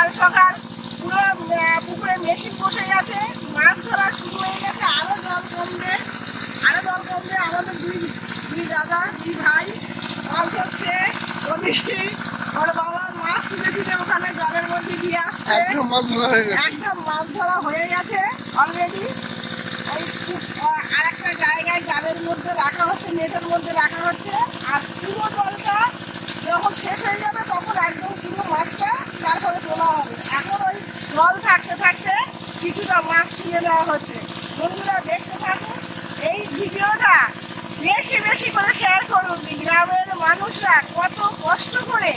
সকাল সকাল পুরো পুকুরে মেশিন বসে গেছে। মাছ ধরা শুরু হয়ে গেছে আরও জল কমবে আরও জল কমবে আমাদের দুই দুই দাদা দুই ভাই মাছ ধরছে ওদিকে ওর বাবা মাছ তুলে তুলে ওখানে জলের মধ্যে দিয়ে আসছে। একদম মাছ ধরা হয়ে গেছে। একদম মাছ ধরা হয়ে গেছে অলরেডি ওই আর একটা জায়গায় জালের মধ্যে রাখা হচ্ছে নেটের মধ্যে রাখা হচ্ছে। আর পুরো জলটা যখন শেষ হয়ে যাবে তখন একদম পুরো মাছটা তারপরে তোলা হবে। এখন ওই জল থাকতে থাকতে কিছুটা মাছ তুলে নেওয়া হচ্ছে। বন্ধুরা, দেখতে থাকুন, এই ভিডিওটা বেশি বেশি করে শেয়ার করুন। গ্রামের মানুষরা কত কষ্ট করে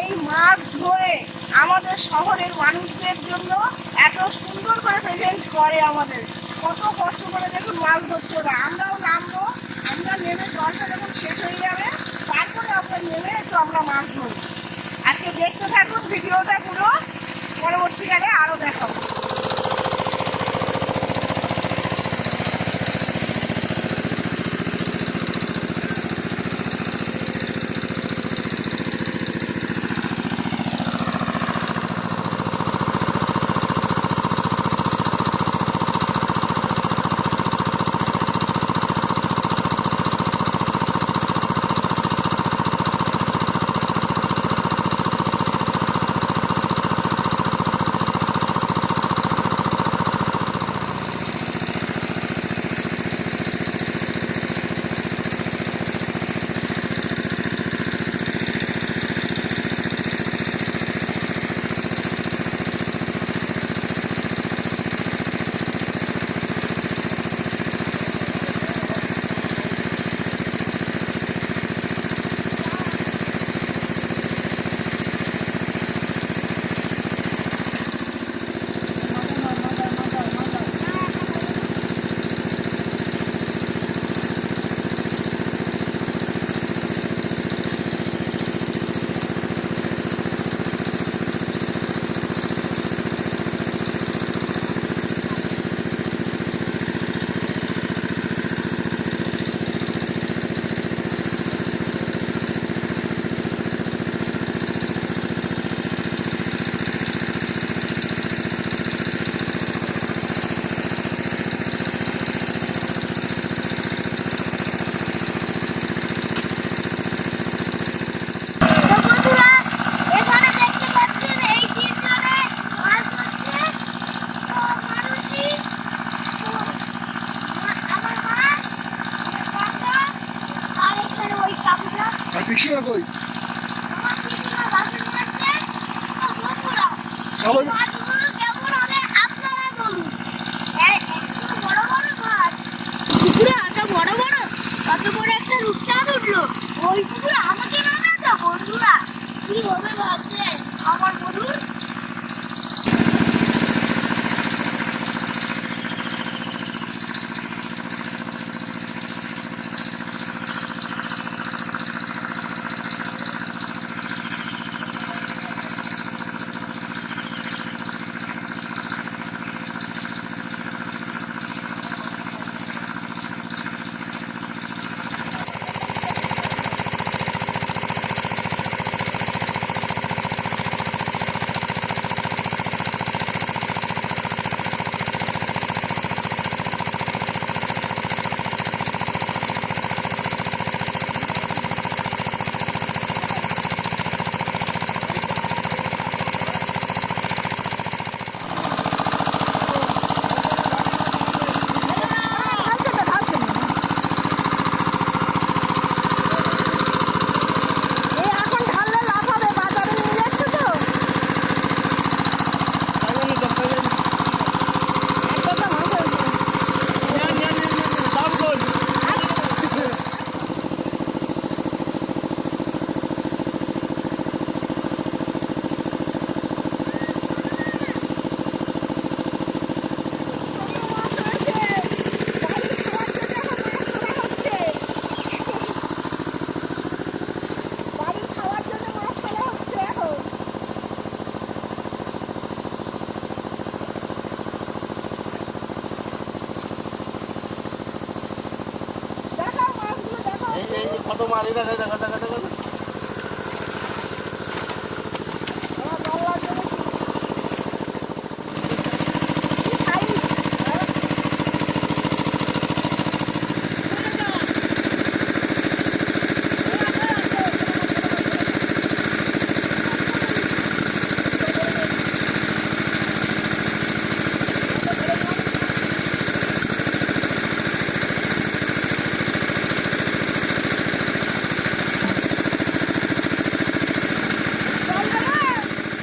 এই মাছ ধরে আমাদের শহরের মানুষদের জন্য এত সুন্দর করে প্রেজেন্ট করে আমাদের। কত কষ্ট করে দেখুন মাছ ধরছে ওরা। আমরাও নামবো, আমরা নেমে জলটা যখন শেষ হয়ে যাবে, তারপরে আমরা নেমে একটু আমরা মাছ ধরবো। আজকে দেখতে থাকুন ভিডিওটা পুরো। পরবর্তীকালে আরও দেখাবো। কত মারি দেখা দেখা দেখা দেখা আমার বাংলার জন্য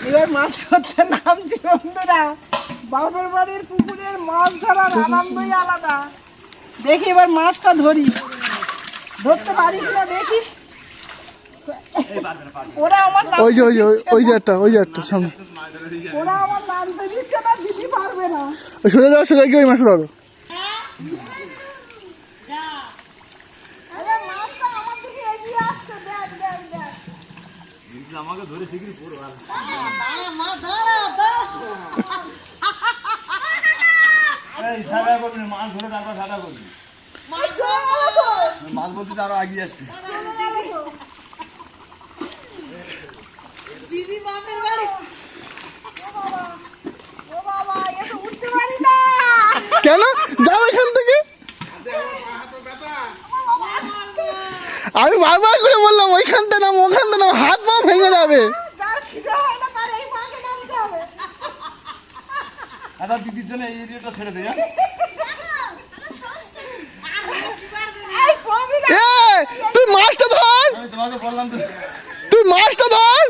যে মাছ ধরতে নামছি বন্ধুরা। বাপের বাড়ির পুকুরের মাছ ধরার আনন্দই আলাদা। দেখি এবার মাছটা ধরি। ধরতে পারি কিনা দেখি। ওরা আমার ওই যে ওই যে ওই- ওই যে একটা ওই যে একটা সামনে। ওরা আমার নামতে দিচ্ছে না দিতে পারবে না। সোজা যাও সোজা গিয়ে ওই মাছ ধরো আরে মাছটা আমার দিকে এগিয়ে আসছে দেখ দেখ দেখ মাছ ধরে করবি মাছ ধরে মাছ মাছ বলতে আগিয়ে আসবি। দিদি মামের বাড়ি। কেন? যাও এখান থেকে। আমি বারবার করে বললাম ওইখানটা নাম ওখানটা নাম হাত পা ভেঙে যাবে। হয় দাদা দিদির জন্য এই এরিয়াটা ছেড়ে দে হ্যাঁ? তুই মাছটা ধর! তোমাকে বললাম তুই মাছটা ধর!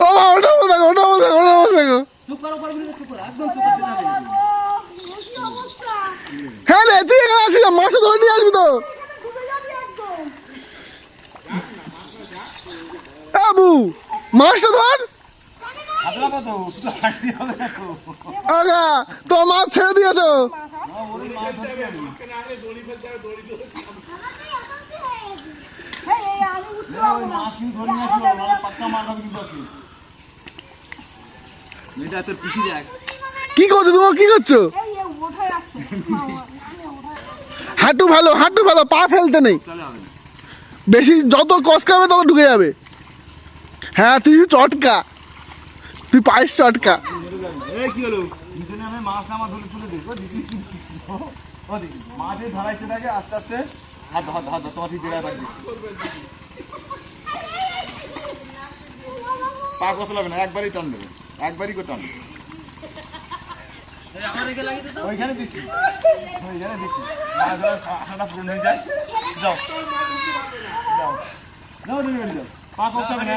ও ওটা বসে ওটা বসে ওটা বসে হ্যাঁ রে তুই এখানে আসিস মাছটা ধরে নিয়ে আসবি তো। হবে কিন্তু আসবি মেয়েটা তোর পিসি দেখ কি করছ তোমার কি করছ? বাবা, হাঁটু ভালো হাঁটু ভালো পা ফেলতে নেই। বেশি যত কষকাবে তত ঢুকে যাবে। হ্যাঁ তুই চটকা। তুই পায়েস চটকা। মাঝে ধরাইতে থাকে আস্তে আস্তে। হাত ধর ধর ধর তোমার ঠিক জায়গায় পা কষা লাগবে না একবারই টান দেবে। একবারই করে টান দেবে। ওইখানে দিচ্ছি। ওইখানে দিচ্ছি। মাছ ধরার আশাটা পূরণ হয়ে যায়। যাও। যাও। যাও যাও। পা না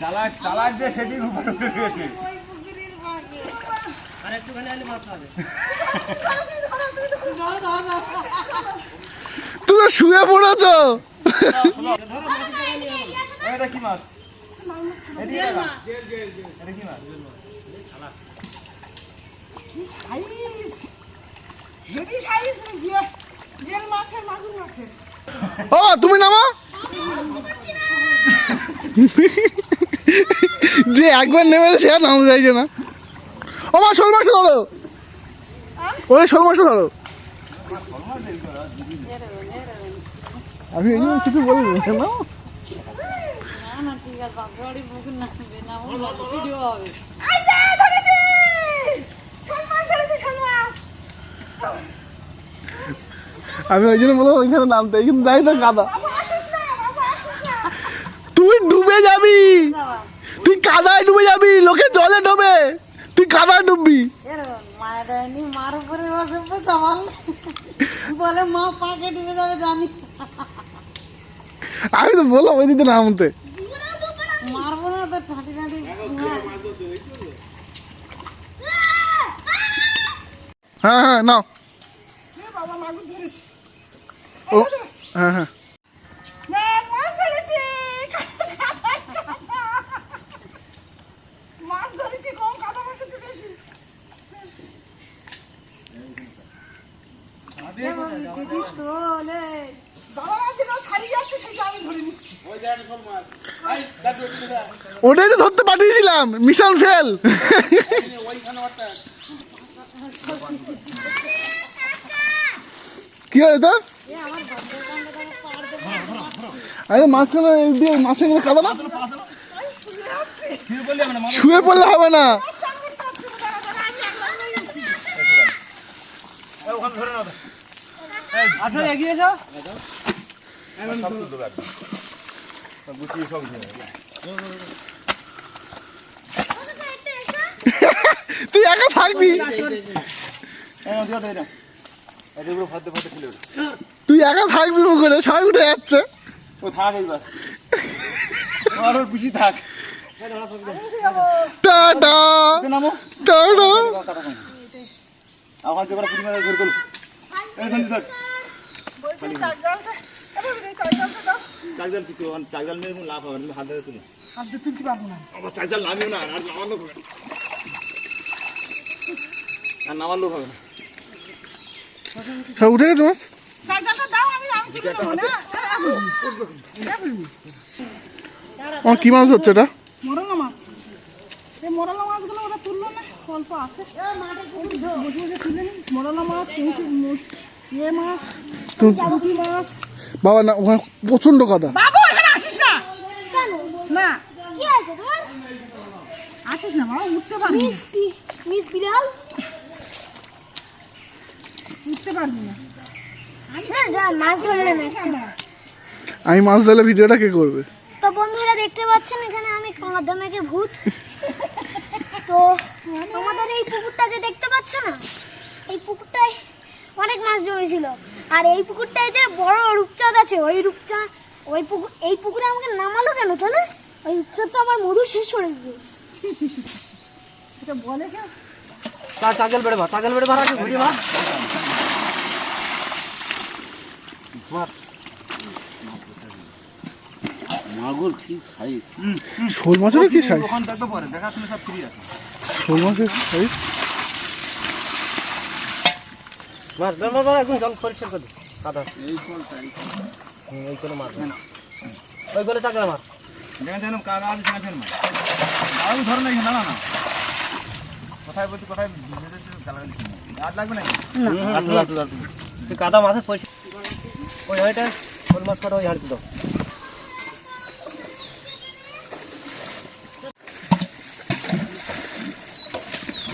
চালাক একটুখানি মাছ হবে শুয়ে পড়েছো এটা কি মাছ ও, তুমি নামা? যে একবার নেমে সে আর নামতে চাইছে না। ও মা, শোল মাছটা ধরো। ওই শোল মাছটা ধরো। আমি কিছু বলি না না এই যে ধরেছি শোল মাছ ধরেছি শোল মাছ আমি ওই জন্য বললাম ওইখানে নামতে কিন্তু যাই তো কাদা। তুই ডুবে যাবি! তুই কাদায় ডুবে যাবি লোকে জলে ডুবে। তুই কাদায় ডুববি। মার উপরে বলে মা পাকে ডুবে যাবে জানি। আমি তো বললাম ওই দিকে নামতে। মারবো না তো ঠাঁটি ঠাঁটি হ্যাঁ হ্যাঁ নাও। ও হ্যাঁ হ্যাঁ। দিদি তোলে। দাদা যেটা ছাড়িয়ে যাচ্ছে সেটা আমি ধরে নিচ্ছি ওটাই তো ধরতে পাঠিয়েছিলাম। মিশন ফেল কি হয় তোর? আরে মাঝখানে দিয়ে কাদা না? শুয়ে পড়লে হবে না। আসলে গুছিয়ে সব ধরে একা থাকবি। তুই একা থাকবি পুকুরে সবাই উঠে যাচ্ছে ও থাক এইবার আর ওর খুশি থাক টাটা টাটা এখন যে করে পুরি মাছ ধরে গেল এই ধর ধর বলছি চার জলটা এবার চার জলটা দাও চাকজাল কিছু চাকজাল নিয়ে কোনো লাভ হবে না তুমি হাত ধরে তুলো হাত দিয়ে তুলতে পারব না আবার চাকজাল নামিও না আর নামার লোক হবে আর নামার লোক হবে না উঠে গেছে মাছ চার দাও আমি আমি কি করব না কি মাছ হচ্ছে এটা মরলা মাছ এই মরলা মাছগুলো ওরা তুললো না অল্প আছে বসে বসে তুলে নি মরলা মাছ ইয়ে মাছ মাছ বাবা না ওখানে প্রচণ্ড কথা বাবু এখানে আসিস না। না। কি আছে তোমার? আসিস না বাবা উঠতে পারবি না। মিস বিড়াল? উঠতে পারবি না। না যা মাছ ধরলেন একটা। আমি মাছ ধরলে ভিডিওটা কে করবে? তো বন্ধুরা দেখতে পাচ্ছেন এখানে আমি মেঘে ভূত। তো আমাদের এই পুকুরটা যে দেখতে পাচ্ছ না? এই পুকুরটায় অনেক মাছ জমেছিল। আর এই পুকুরটায় যে বড় রূপচাঁদ আছে ওই রূপচাঁদ ওই পুকুর এই পুকুরে আমাকে নামালো কেন? তাহলে ওই রূপচাঁদ তো আমার মধু শেষ করে দিবে এটা বলে কেন বেড়ে মার শোল মাছের কি সাইজ পারে দেখাশুনে সব ফ্রি আছে। শোল মাছের সাইজ মার বেড়ে মার একদম জল পরিষ্কার করে কাদা। এই কোল এই কোলে মার ওই কোলে চাগল মার। যেন কাদা আছে মার। ধরে না না না। কোথায় বলছি কোথায় লাগবে তুই কাদা মাছের পরিষ্কার ওই হাঁড়িটা শোল মাছ কাটা ওই হাঁড়িতে দাও।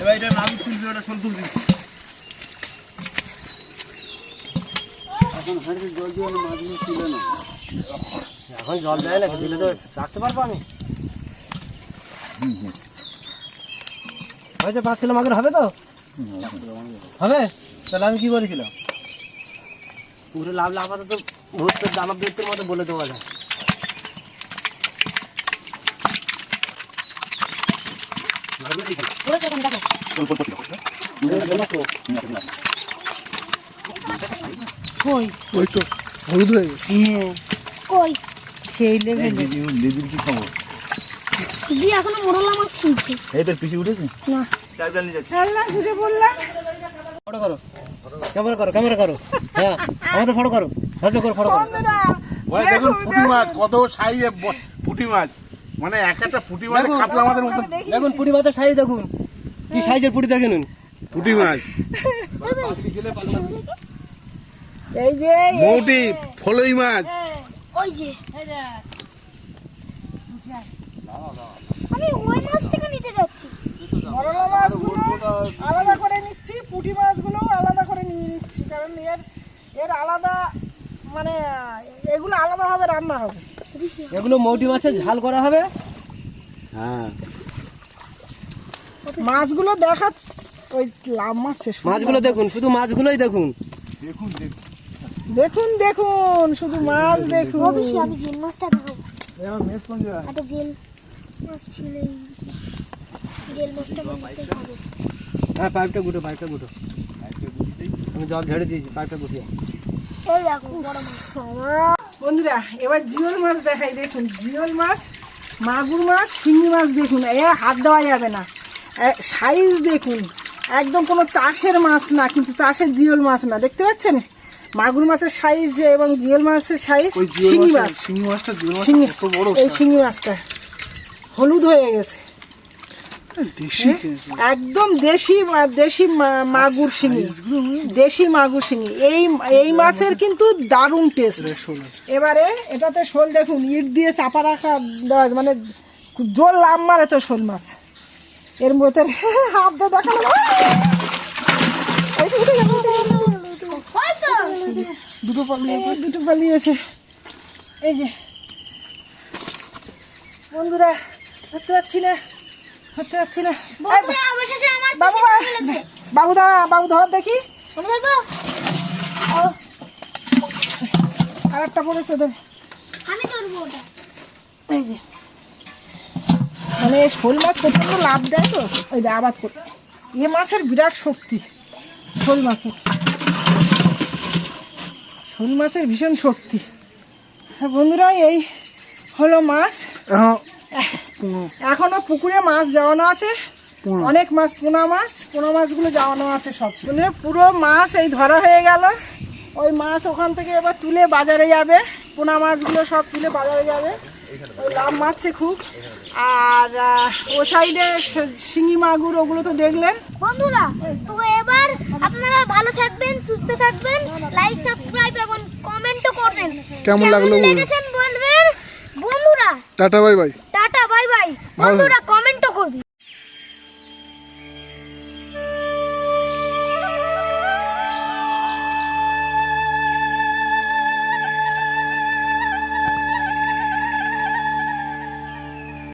এবার এটা নাম তুলবি ওটা শোল তুলবি। এখন জল দেয় না। দিলে তো রাখতে পারব আমি। হয়েছে পাঁচ কিলো মাগুর হবে তো? হবে? তাহলে আমি কি বলেছিলাম? পুরো লাভ লাভ তো ভূত দানব বৃত্তির মতো বলে দেওয়া যায়। ওই তো হলুদ হয়ে গেছে। কই? সেই লেভেলে। দিদির কি খবর? দিদি এখনও মোরলা মাছ শুনছে। এই তোর পিছিয়ে উঠেছে? না। চাকজাল নিয়ে যাচ্ছে। চাল্লা ঘুরে বললাম। ফটো করো। ক্যামেরা করো ক্যামেরা করো। হ্যাঁ আমাদের ফটো করো। ভালো করো ফটো করো। বন্ধুরা ওই দেখুন পুঁটি মাছ কত সাইজে পুঁটি মাছ। মানে এক একটা পুঁটি মাছ কাতলা মাছের মতন। দেখুন পুরি মাছের সাইজ দেখুন। কি সাইজের পুরি দেখেন পুঁটি মাছ। এই যে মৌটি ফলই মাছ। ওই যে। আমি ওই মাছটাকে নিতে যাচ্ছি। মরলা মাছগুলো আলাদা করে নিচ্ছি পুঁটি মাছগুলো আলাদা করে নিয়ে নিচ্ছি কারণ এর এর আলাদা মানে এগুলো আলাদাভাবে রান্না হবে। এগুলো মৌটি মাছের ঝাল করা হবে? হ্যাঁ। মাছগুলো দেখাচ্ছে। ওই লাভ শুধু। মাছগুলো দেখুন শুধু মাছগুলোই দেখুন। দেখুন দেখুন। দেখুন দেখুন শুধু মাছ দেখুন অবশ্যই আমি জেল মাছটা দেখাবো এবার মেস কোন জায়গায় একটা জেল মাছ ছিল জেল মাছটা আমি নিতে হবে। হ্যাঁ পাইপটা গুটো পাইপটা গুটো। আমি জল ঝেড়ে দিয়েছি পাইপটা গুটিয়ে। এই দেখো বড় মাছ। বন্ধুরা এবার জিওল মাছ দেখাই দেখুন জিওল মাছ মাগুর মাছ শিঙি মাছ দেখুন এ হাত দেওয়া যাবে না। সাইজ দেখুন একদম কোনো চাষের মাছ না কিন্তু চাষের জিওল মাছ না দেখতে পাচ্ছেন? মাগুর মাছের সাইজ এবং জিওল মাছের সাইজ শিঙি মাছটা মাছ। শিঙি মাছটা জিওল শিঙি কত বড় এই শিঙি মাছটা হলুদ হয়ে গেছে। দেশি একদম দেশি দেশি মাগুর শিঙি। দেশি মাগুর শিঙি। এই এই মাছের কিন্তু দারুণ টেস্ট এবারে এটাতে শোল দেখুন ইট দিয়ে চাপা রাখা দেওয়া মানে জোর লাভ মারে তো শোল মাছ। এর মধ্যে হাত দিয়ে দেখাল এই যে উঠে গেল, উঠে গেল। দুটো পালিয়ে দুটো পালিয়েছে এই যে। বন্ধুরা ধরতে পারছি না হতে যাচ্ছি না। বন্ধুরা অবশেষে বাবু ধরে বাবু দাঁড়া বাবু ধর দেখি। আর একটা পড়েছে দেখ আমি ধরবো ওটা। এই যে। মানে শোল মাছ প্রচণ্ড লাভ দেয় তো। ওই যে আবাদ করতে। এ মাছের বিরাট শক্তি শোল মাছের। শোল মাছের ভীষণ শক্তি। হ্যাঁ বন্ধুরা এই হলো মাছ এখনও পুকুরে মাছ যাওয়ানো আছে। অনেক মাছ পোনা মাছ। পোনা মাছগুলো যাওয়ানো আছে সব। বন্ধুরা পুরো মাছ এই ধরা হয়ে গেল। ওই মাছ ওখান থেকে এবার তুলে বাজারে যাবে। পোনা মাছগুলো সব তুলে বাজারে যাবে। ওই লাভ মারছে খুব। আর ও সাইডে শিঙি মাগুর ওগুলো তো দেখলেন। বন্ধুরা তো এবার আপনারা ভালো থাকবেন সুস্থ থাকবেন। লাইক সাবস্ক্রাইব এবং কমেন্টও করবেন। কেমন লাগল। বলবেন? বন্ধুরা tata bye bye tata bye bye বন্ধুরা